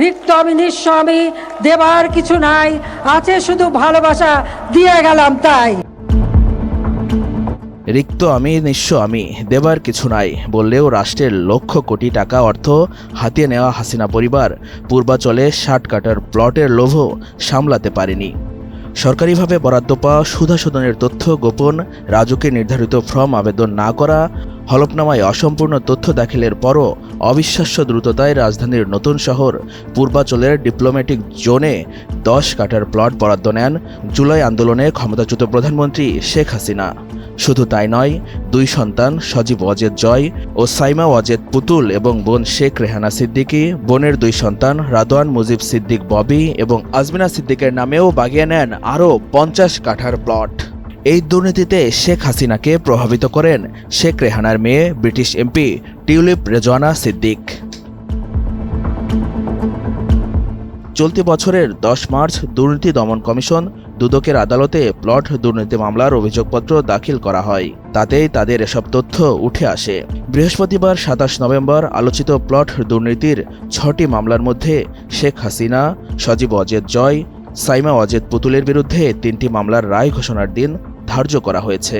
রিক্ত আমি, নিঃস্ব আমি, দেবার কিছু নাই, আছে শুধু ভালোবাসা, দিয়ে গেলাম তাই। রিক্ত আমি, নিঃস্ব আমি, দেবার কিছু নাই, বললেও রাষ্ট্রের লক্ষ কোটি টাকা অর্থ হাতিয়ে নেওয়া হাসিনা পরিবার, পূর্বাচলে ষাট কাটার প্লটের লোভও সামলাতে পারেনি। সরকারিভাবে বরাদ্দ পাওয়া সুধাশোধনের তথ্য গোপন রাজুকে নির্ধারিত ফর্ম আবেদন না করা হলফনামায় অসম্পূর্ণ তথ্য দাখিলের পরও অবিশ্বাস্য দ্রুততায় রাজধানীর নতুন শহর পূর্বাচলের ডিপ্লোম্যাটিক জোনে দশ কাটার প্লট বরাদ্দ নেন জুলাই আন্দোলনে ক্ষমতাচ্যুত প্রধানমন্ত্রী শেখ হাসিনা। শুধু তাই নয়, দুই সন্তান সজীব অজেদ জয় ও সাইমা অজেদ পুতুল এবং বোন শেখ রেহানা সিদ্দিকী, বোনের দুই সন্তান রাদওয়ান মুজিব সিদ্দিক ববি এবং আজমিনা সিদ্দিকের নামেও বাগিয়ে নেন আরও পঞ্চাশ কাঠার প্লট। এই দুর্নীতিতে শেখ হাসিনাকে প্রভাবিত করেন শেখ রেহানার মেয়ে British MP tulip Rezwana Siddiq. চলতি বছরের দশ মার্চ দুর্নীতি দমন কমিশন দুদকের আদালতে প্লট দুর্নীতি মামলার অভিযোগপত্র দাখিল করা হয়। তাতেই তাদের এসব তথ্য উঠে আসে। বৃহস্পতিবার সাতাশ নভেম্বর আলোচিত প্লট দুর্নীতির ছটি মামলার মধ্যে শেখ হাসিনা, সজীব অজেদ জয়, সাইমা অজেদ পুতুলের বিরুদ্ধে তিনটি মামলার রায় ঘোষণার দিন ধার্য করা হয়েছে।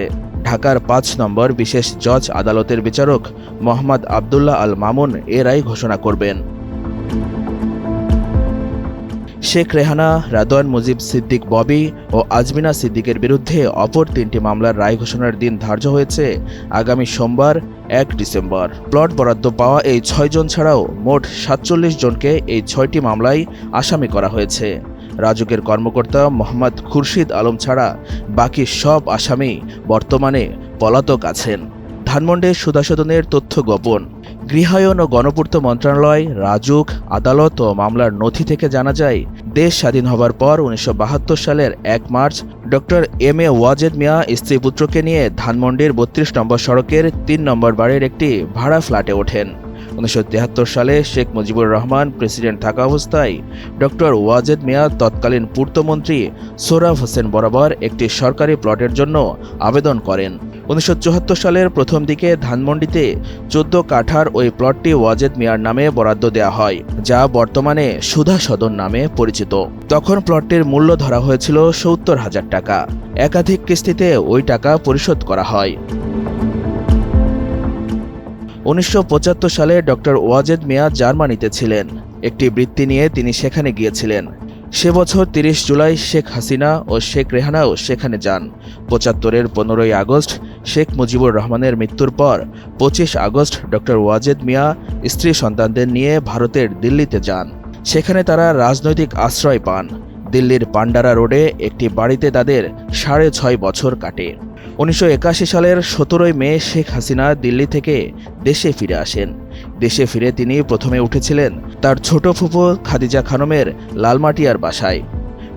ঢাকার পাঁচ নম্বর বিশেষ জজ আদালতের বিচারক মোহাম্মদ আবদুল্লাহ আল মামুন এ রায় ঘোষণা করবেন। শেখ রেহানা, রাদওয়ান মুজিব সিদ্দিক ববি ও আজমিনা সিদ্দিকের বিরুদ্ধে অপর তিনটি মামলার রায় ঘোষণার দিন ধার্য হয়েছে আগামী সোমবার, এক ডিসেম্বর। প্লট বরাদ্দ পাওয়া এই ছয়জন ছাড়াও মোট সাতচল্লিশ জনকে এই ছয়টি মামলায় আসামি করা হয়েছে। রাজুকের কর্মকর্তা মোহাম্মদ খুরশিদ আলম ছাড়া বাকি সব আসামি বর্তমানে পলাতক আছেন। ধানমন্ডে সুদাসদনের তথ্য গোপন। গৃহায়ন ও গণপূর্ত মন্ত্রণালয়, রাজুক, আদালত ও মামলার নথি থেকে জানা যায়, দেশ স্বাধীন হবার পর উনিশশো বাহাত্তর সালের এক March doctor M A Wazed Miah স্ত্রী পুত্রকে নিয়ে ধানমন্ডির বত্রিশ নম্বর সড়কের তিন নম্বর বাড়ির একটি ভাড়া ফ্ল্যাটে ওঠেন। উনিশশো সালে শেখ মুজিবুর রহমান প্রেসিডেন্ট থাকা অবস্থায় ডক্টর ওয়াজেদ মিয়া তৎকালীন পূর্তমন্ত্রী সোরাফ হোসেন বরাবর একটি সরকারি প্লটের জন্য আবেদন করেন। উনিশশো চুয়াত্তর সালের প্রথম দিকে ধানমন্ডিতে চোদ্দ কাঠার ওই প্লটটি ওয়াজেদ মিয়ার নামে বরাদ্দ দেওয়া হয়, যা বর্তমানে সুধা সদন নামে পরিচিত। তখন প্লটটির মূল্য ধরা হয়েছিল সত্তর হাজার টাকা। একাধিক কিস্তিতে ওই টাকা পরিশোধ করা হয়। উনিশশো পঁচাত্তর সালে ডক্টর ওয়াজেদ মিয়া জার্মানিতে ছিলেন। একটি বৃত্তি নিয়ে তিনি সেখানে গিয়েছিলেন। সে বছর তিরিশ জুলাই শেখ হাসিনা ও শেখ রেহানাও সেখানে যান। পঁচাত্তরের পনেরোই আগস্ট শেখ মুজিবুর রহমানের মৃত্যুর পর পঁচিশ আগস্ট ডক্টর ওয়াজেদ মিয়া স্ত্রী সন্তানদের নিয়ে ভারতের দিল্লিতে যান। সেখানে তারা রাজনৈতিক আশ্রয় পান। দিল্লির পান্ডারা রোডে একটি বাড়িতে তাদের সাড়ে ছয় বছর কাটে। উনিশশো একাশি সালের সতেরোই মে শেখ হাসিনা দিল্লি থেকে দেশে ফিরে আসেন। দেশে ফিরে তিনি প্রথমে উঠেছিলেন তার ছোট ফুপু খাদিজা খানমের লালমাটিয়ার বাসায়।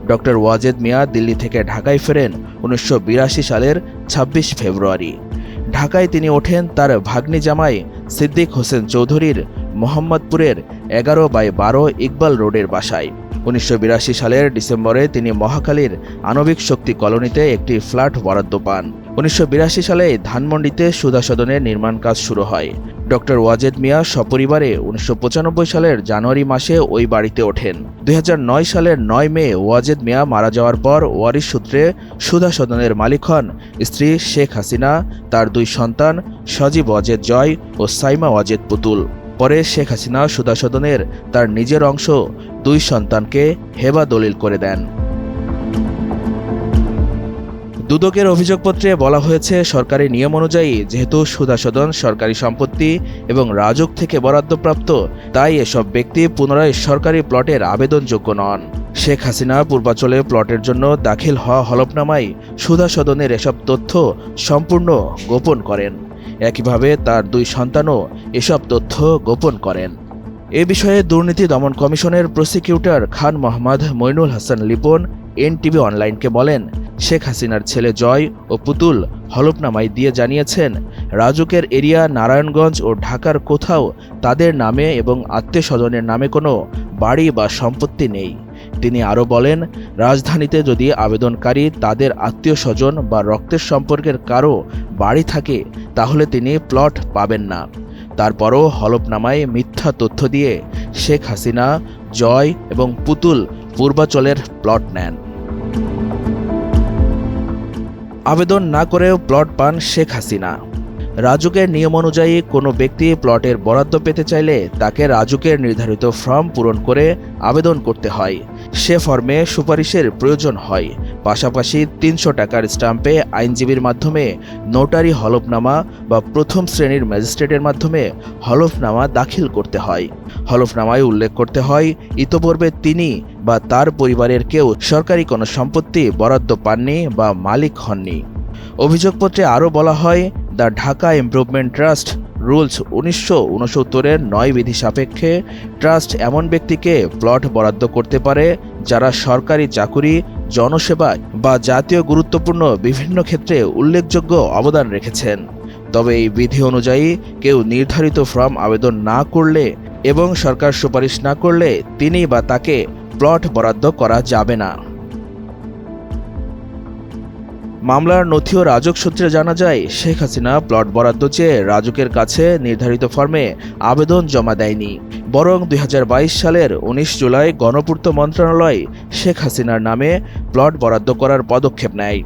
ডক্টর ওয়াজেদ মিয়া দিল্লি থেকে ঢাকায় ফেরেন উনিশশো বিরাশি সালের ২৬ ফেব্রুয়ারি। ঢাকায় তিনি ওঠেন তার ভাগ্নি জামাই সিদ্দিক হোসেন চৌধুরীর মোহাম্মদপুরের এগারো বাই বারো ইকবাল রোডের বাসায়। উনিশশো বিরাশি সালের ডিসেম্বরে তিনি মহাকালীর আণবিক শক্তি কলোনিতে একটি ফ্ল্যাট বরাদ্দ পান। উনিশশো বিরাশি সালে ধানমন্ডিতে সুধাসদনের নির্মাণ কাজ শুরু হয়। ডক্টর ওয়াজেদ মিয়া সপরিবারে উনিশশো পঁচানব্বই সালের জানুয়ারি মাসে ওই বাড়িতে ওঠেন। দুই হাজার নয় সালের নয় মে ওয়াজেদ মিয়া মারা যাওয়ার পর ওয়ারিশ সূত্রে সুধাসদনের মালিক হন স্ত্রী শেখ হাসিনা, তার দুই সন্তান সজীব ওয়াজেদ জয় ও সাইমা ওয়াজেদ পুতুল। পরে শেখ হাসিনা সুদাসদনের তার নিজের অংশ দুই সন্তানকে হেবা দলিল করে দেন। দুদকের অভিযোগপত্রে বলা হয়েছে, সরকারি নিয়ম অনুযায়ী যেহেতু সুদাসদন সরকারি সম্পত্তি এবং রাজক থেকে বরাদ্দপ্রাপ্ত, তাই এসব ব্যক্তি পুনরায় সরকারি প্লটের আবেদনযোগ্য নন। শেখ হাসিনা পূর্বাচলে প্লটের জন্য দাখিল হওয়া হলফনামায় সুধা সদনের এসব তথ্য সম্পূর্ণ গোপন করেন। একইভাবে তার দুই সন্তানও এসব তথ্য গোপন করেন। এ বিষয়ে দুর্নীতি দমন কমিশনের প্রসিকিউটর খান মোহাম্মদ মইনুল হাসান লিপন, এনটিভি অনলাইনকে বলেন, শেখ হাসিনার ছেলে জয় ও পুতুল হলফনামায় দিয়ে জানিয়েছেন, রাজুকের এরিয়া নারায়ণগঞ্জ ও ঢাকার কোথাও তাদের নামে এবং আত্মীয় স্বজনের নামে কোনো বাড়ি বা সম্পত্তি নেই। তিনি আরও বলেন, রাজধানীতে যদি আবেদনকারী তাদের আত্মীয় স্বজন বা রক্তের সম্পর্কের কারও বাড়ি থাকে, তাহলে তিনি প্লট পাবেন না। তারপরও হলফনামায় মিথ্যা তথ্য দিয়ে শেখ হাসিনা, জয় এবং পুতুল পূর্বাচলের প্লট নেন। আবেদন না করেও প্লট পান শেখ হাসিনা। রাজুকের নিয়ম অনুযায়ী কোনো ব্যক্তি প্লটের বরাদ্দ পেতে চাইলে তাকে রাজুকের নির্ধারিত ফর্ম পূরণ করে আবেদন করতে হয়। সে ফর্মে সুপারিশের প্রয়োজন হয়। পাশাপাশি তিনশো টাকার স্টাম্পে আইনজীবীর মাধ্যমে নোটারি হলফনামা বা প্রথম শ্রেণির ম্যাজিস্ট্রেটের মাধ্যমে হলফনামা দাখিল করতে হয়। হলফনামায় উল্লেখ করতে হয়, ইতোপূর্বে তিনি বা তার পরিবারের কেউ সরকারি কোনো সম্পত্তি বরাদ্দ পাননি বা মালিক হননি। অভিযোগপত্রে আরও বলা হয় the Dhaka improvement trust rules উনিশশো উনসত্তরের নয় বিধি সাপেক্ষে ট্রাস্ট এমন ব্যক্তিকে প্লট বরাদ্দ করতে পারে যারা সরকারি চাকুরি, জনসেবা বা জাতীয় গুরুত্বপূর্ণ বিভিন্ন ক্ষেত্রে উল্লেখযোগ্য অবদান রেখেছেন। তবে এই বিধি অনুযায়ী কেউ নির্ধারিত ফর্ম আবেদন না করলে এবং সরকার সুপারিশ না করলে তিনি বা তাকে প্লট বরাদ্দ করা যাবে না। মামলার নথি ও রাজক সূত্রে জানা যায়, শেখ হাসিনা প্লট বরাদ্দ চেয়ে রাজকের কাছে নির্ধারিত ফর্মে আবেদন জমা দেয়নি। বরং দুই হাজার বাইশ সালের ১৯ জুলাই গণপূর্ত মন্ত্রণালয় শেখ হাসিনার নামে প্লট বরাদ্দ করার পদক্ষেপ নেয়।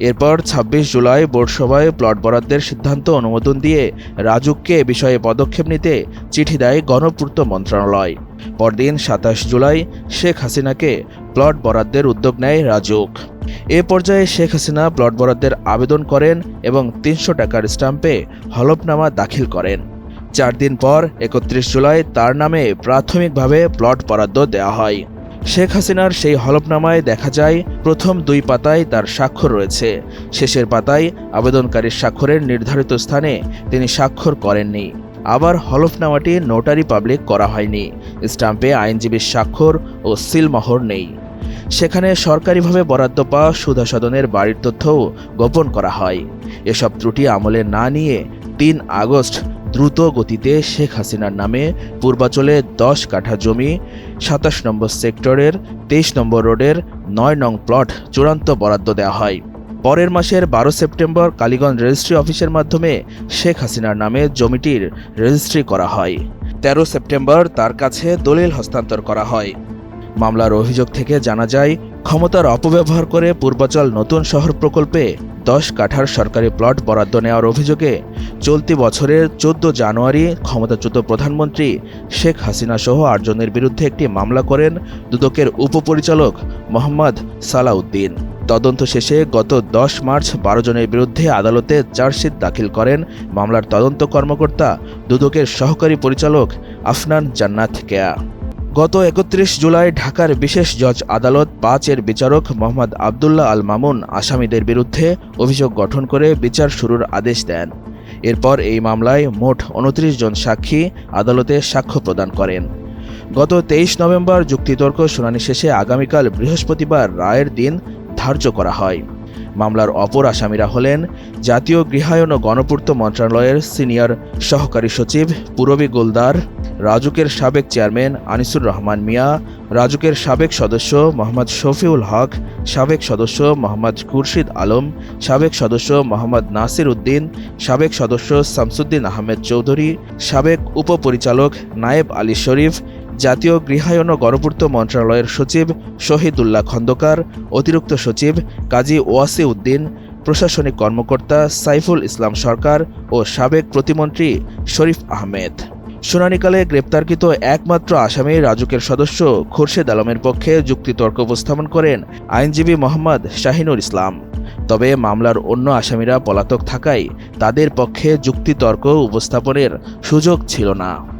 এরপর ২৬ জুলাই বোর্ডসভায় প্লট বরাদ্দের সিদ্ধান্ত অনুমোদন দিয়ে রাজুককে এ বিষয়ে পদক্ষেপ নিতে চিঠি দেয় গণপূর্ত মন্ত্রণালয়। পরদিন সাতাশ জুলাই শেখ হাসিনাকে প্লট বরাদ্দের উদ্যোগ নেয় রাজুক। এ পর্যায়ে শেখ হাসিনা প্লট বরাদ্দের আবেদন করেন এবং তিনশো টাকার স্টাম্পে হলফনামা দাখিল করেন। চার দিন পর একত্রিশ জুলাই তার নামে প্রাথমিকভাবে প্লট বরাদ্দ দেওয়া হয়। শেখ হাসিনার সেই হলফনামায় দেখা যায়, প্রথম দুই পাতায় তার স্বাক্ষর রয়েছে। শেষের পাতায় আবেদনকারীর স্বাক্ষরের নির্ধারিত স্থানে তিনি স্বাক্ষর করেননি। আবার হলফনামাটি নোটারি পাবলিক করা হয়নি। স্টাম্পে আইনজীবীর স্বাক্ষর ও সিলমোহর নেই। সেখানে সরকারিভাবে বরাদ্দ পাওয়া সুধাসদনের বাড়ির তথ্যও গোপন করা হয়। এসব ত্রুটি আমলে না নিয়ে তিন আগস্ট দ্রুত গতিতে শেখ হাসিনার নামে পূর্বাচলে দশ কাঠা জমি, সাতাশ নম্বর সেক্টরের, তেইশ নম্বর রোডের, নয় নং প্লট চূড়ান্ত বরাদ্দ দেওয়া হয়। পরের মাসের বারো সেপ্টেম্বর কালীগঞ্জ রেজিস্ট্রি অফিসের মাধ্যমে শেখ হাসিনার নামে জমিটির রেজিস্ট্রি করা হয়। তেরো সেপ্টেম্বর তার কাছে দলিল হস্তান্তর করা হয়। মামলার অভিযোগ থেকে জানা যায়, ক্ষমতার অপব্যবহার করে পূর্বাচল নতুন শহর প্রকল্পে দশ কাঠার সরকারি প্লট বরাদ্দ নেওয়ার অভিযোগে চলতি বছরের চোদ্দ জানুয়ারি ক্ষমতাচ্যুত প্রধানমন্ত্রী শেখ হাসিনা সহ আটজনের বিরুদ্ধে একটি মামলা করেন দুদকের উপপরিচালক মোহাম্মদ সালাউদ্দিন। তদন্ত শেষে গত দশ মার্চ বারো জনের বিরুদ্ধে আদালতে চার্জশিট দাখিল করেন মামলার তদন্ত কর্মকর্তা দুদকের সহকারী পরিচালক আফনান জান্নাত কেয়া। গত একত্রিশ জুলাই ঢাকার বিশেষ জজ আদালত পাঁচের বিচারক মোহাম্মদ আবদুল্লাহ আল মামুন আসামিদের বিরুদ্ধে অভিযোগ গঠন করে বিচার শুরুর আদেশ দেন। এরপর এই মামলায় মোট উনত্রিশ জন সাক্ষী আদালতে সাক্ষ্য প্রদান করেন। গত তেইশ নভেম্বর যুক্তিতর্ক শুনানি শেষে আগামীকাল বৃহস্পতিবার রায়ের দিন ধার্য করা হয়। মামলার অপর আসামিরা হলেন জাতীয় গৃহায়ন ও গণপূর্ত মন্ত্রণালয়ের সিনিয়র সহকারী সচিব পুরবী গোলদার, রাজুকের সাবেক চেয়ারম্যান আনিসুর রহমান মিয়া, রাজুকের সাবেক সদস্য মোহাম্মদ শফিউল হক, সাবেক সদস্য মোহাম্মদ খুরশিদ আলম, সাবেক সদস্য মোহাম্মদ নাসির উদ্দিন, সাবেক সদস্য শামসুদ্দিন আহমেদ চৌধুরী, সাবেক উপপরিচালক নায়েব আলী শরীফ জাতীয় গৃহায়ন ও গণপূর্ত মন্ত্রণালয়ের সচিব শহীদুল্লাহ খন্দকার, অতিরিক্ত সচিব কাজী ওয়াসি উদ্দিন প্রশাসনিক কর্মকর্তা সাইফুল ইসলাম সরকার ও সাবেক প্রতিমন্ত্রী শরীফ আহমেদ। শুনানিকালে গ্রেপ্তারকৃত একমাত্র আসামি রাজুকের সদস্য খুরশেদ আলমের পক্ষে যুক্তিতর্ক উপস্থাপন করেন আইনজীবী মোহাম্মদ শাহিনুর ইসলাম। তবে মামলার অন্য আসামিরা পলাতক থাকায় তাদের পক্ষে যুক্তিতর্ক উপস্থাপনের সুযোগ ছিল না।